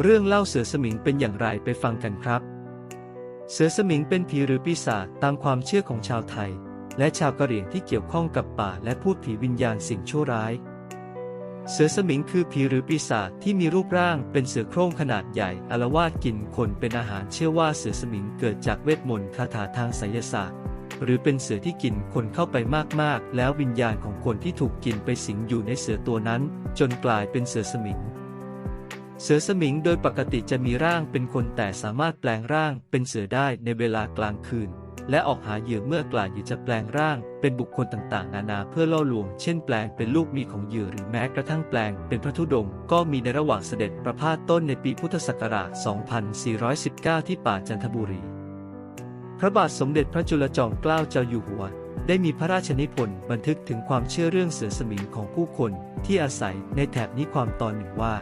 เรื่องเล่าเสือสมิงเป็นอย่างไรไปฟังกันครับ เสือสมิงเป็นผีหรือปีศาจตามความเชื่อของชาวไทย และชาวกะเหรี่ยงที่เกี่ยวข้องกับป่าและพูดผีวิญญาณสิ่งชั่วร้าย เสือสมิงคือผีหรือปีศาจที่มีรูปร่างเป็นเสือโคร่งขนาดใหญ่อาลวาดกินคนเป็นอาหารเชื่อว่าเสือสมิงเกิดจากเวทมนต์คาถาทางไสยศาสตร์ หรือเป็นเสือที่กินคนเข้าไปมากๆ แล้ววิญญาณของคนที่ถูกกินไปสิงอยู่ในเสือตัวนั้น จนกลายเป็นเสือสมิง เสือสมิงโดยปกติจะมีร่างเป็นคนแต่สามารถแปลงร่างเป็นเสือได้ในเวลากลางคืน และออกหาเหยื่อเมื่อกล่าวเหยื่จะแปลงร่างเป็นบุคคลต่างๆ นานาเพื่อล่อลวง เช่นแปลงเป็นลูกมีของเหยื่อหรือแม้กระทั่งแปลงเป็นพระธุดงค์ก็มีในระหว่างเสด็จประพาสต้นในปีพุทธศักราช 2419 ที่ป่าจันทบุรี พระบาทสมเด็จพระจุลจอมเกล้าเจ้าอยู่หัวได้มีพระราชนิพนธ์บันทึกถึงความเชื่อเรื่องเสือสมิงของผู้คนที่อาศัยในแถบนี้ความตอนหนึ่งว่า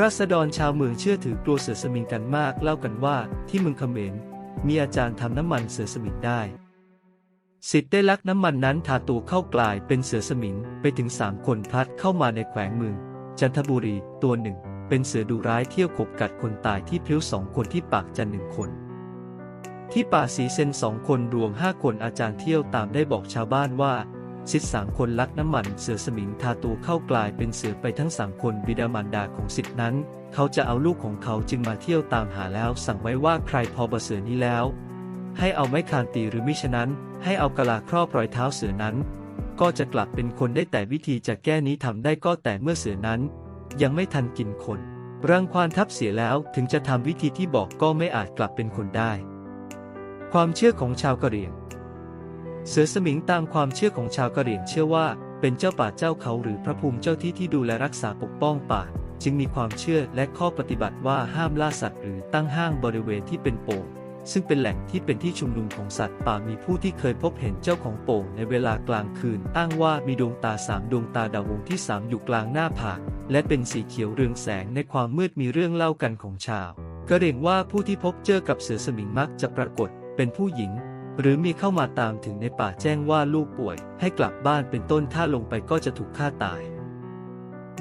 ราษฎรชาวเมืองเชื่อถือกลัวเสือสมิงกันมากเล่ากันว่าที่เมืองเขมรมีอาจารย์ทำน้ำมันเสือสมิงได้สิทธิ์ได้ลักน้ำมันนั้นทาตัวเข้ากลายเป็นเสือสมิงไปถึงสามคนพลัดเข้ามาในแขวงเมือง จันทบุรีตัวหนึ่ง เป็นเสือดุร้ายเที่ยวขบกัดคนตายที่พริ้วสองคนที่ปากจันหนึ่งคน ที่ป่าสีเซนสองคนรวมห้าคนอาจารย์เที่ยวตามได้บอกชาวบ้านว่า สิทธิ์สามคนลักน้ำมันเสือสมิงทาตัวเข้ากลายเป็นเสือไปทั้งสามคนบิดามารดาของสิทธินั้น เขาจะเอาลูกของเขาจึงมาเที่ยวตามหาแล้ว สั่งไว้ว่าใครพอบเสือนี้แล้ว ให้เอาไม้คานตีหรือมิฉะนั้น ให้เอากะลาครอบรอยเท้าเสือนั้น ก็จะกลับเป็นคนได้แต่วิธีจะแก้นี้ทำได้ก็แต่เมื่อเสือนั้น ยังไม่ทันกินคนรังควานทับเสียแล้วถึงจะทำวิธีที่บอกก็ไม่อาจกลับเป็นคนได้ ความเชื่อของชาวกะเหรี่ยง เสือสมิงตามความเชื่อของชาวกะเหรี่ยงเชื่อว่า เป็นเจ้าป่าเจ้าเขาหรือพระภูมิเจ้าที่ที่ดูแลรักษาปกป้องป่า จึงมีความเชื่อและข้อปฏิบัติว่าห้ามล่าสัตว์หรือตั้งห้างบริเวณที่เป็นโป่งซึ่งเป็นแหล่งที่เป็นที่ชุมนุมของสัตว์ป่ามีผู้ที่เคยพบเห็นเจ้าของโป่งในเวลากลางคืน อ้างว่ามีดวงตาสามดวงตาดาววงที่สามอยู่กลางหน้าผากและเป็นสีเขียวเรืองแสงในความมืดมีเรื่องเล่ากันของชาวกะเหรี่ยงว่าผู้ที่พบเจอกับเสือสมิงมักจะปรากฏเป็นผู้หญิง หรือมีเข้ามาตามถึงในป่าแจ้งว่าลูกป่วย ให้กลับบ้านเป็นต้นถ้าลงไปก็จะถูกฆ่าตาย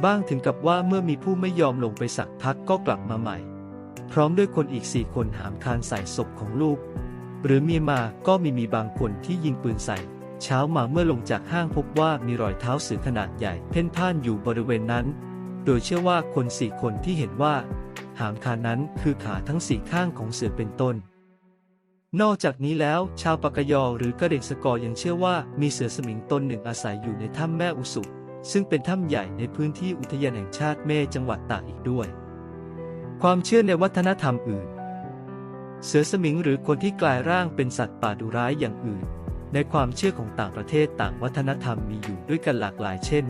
บ้างถึงกับว่าเมื่อมีผู้ไม่ยอมลงไปสักพักก็กลับมาใหม่ พร้อมด้วยคนอีกสี่คนหามคานใส่ศพของลูก หรือมีมาก็มีมีบางคนที่ยิงปืนใส่ เช้ามาเมื่อลงจากห้างพบว่ามีรอยเท้าเสือขนาดใหญ่ เพ่นพ่านอยู่บริเวณนั้น โดยเชื่อว่าคนสี่คนที่เห็นว่า หามคานนั้นคือขาทั้งสี่ข้างของเสือเป็นต้น นอกจากนี้แล้ว ชาวปากยอหรือกระเด็กสกอยังเชื่อว่ามีเสือสมิงตนหนึ่งอาศัยอยู่ในถ้ำแม่อุสุ ซึ่งเป็นถ้ำใหญ่ในพื้นที่อุทยานแห่งชาติแม่จังหวัดตากอีกด้วย ความเชื่อในวัฒนธรรมอื่น เสือสมิงหรือคนที่กลายร่างเป็นสัตว์ป่าดุร้ายอย่างอื่น ในความเชื่อของต่างประเทศต่างวัฒนธรรมมีอยู่ด้วยกันหลากหลายเช่น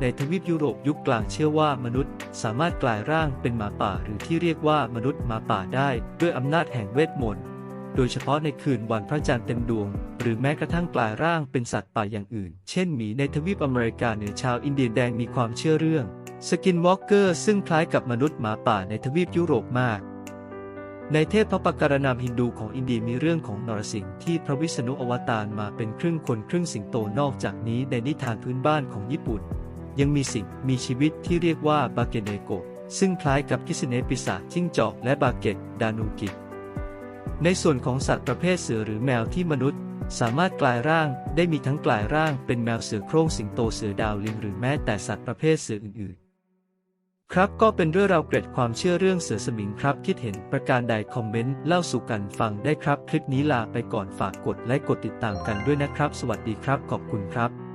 ในทวีปยุโรปยุคกลางเชื่อว่ามนุษย์ สามารถกลายร่างเป็นหมาป่าหรือที่เรียกว่ามนุษย์หมาป่าได้ ด้วยอำนาจแห่งเวทมนต์ โดยเฉพาะในคืนวันพระจันทร์เต็มดวง หรือแม้กระทั่งกลายร่างเป็นสัตว์ป่าอย่างอื่น เช่นหมีในทวีปอเมริกาเหนือชาวอินเดียแดงมีความเชื่อเรื่องสกินวอล์กเกอร์ซึ่งคล้ายกับมนุษย์หมาป่าในทวีปยุโรปมาก ในเทพพระปการนามฮินดูของอินเดียมีเรื่องของนรสิงห์ที่พระวิษณุอวตารมาเป็นครึ่งคนครึ่งสิงโตนอกจากนี้ในนิทานพื้นบ้านของญี่ปุ่น ยังมีสิ่งมีชีวิตที่เรียกว่าบาเกเนโกซึ่งคล้ายกับคิสเนปีศาจจิ้งจอกและบาเกตดานูกิ ในส่วนของสัตว์ประเภทเสือหรือแมวที่มนุษย์ สามารถกลายร่างได้มีทั้งกลายร่างเป็นแมวเสือโคร่งสิงโตเสือดาวลิงหรือแม้แต่สัตว์ประเภทเสืออื่นๆ ครับก็เป็นเรื่องราวเกร็ดความเชื่อเรื่องเสือสมิงครับ คิดเห็นประการใดคอมเมนต์เล่าสู่กันฟังได้ครับ คลิปนี้ลาไปก่อนฝากกดไลค์กดติดตามกันด้วยนะครับ สวัสดีครับ ขอบคุณครับ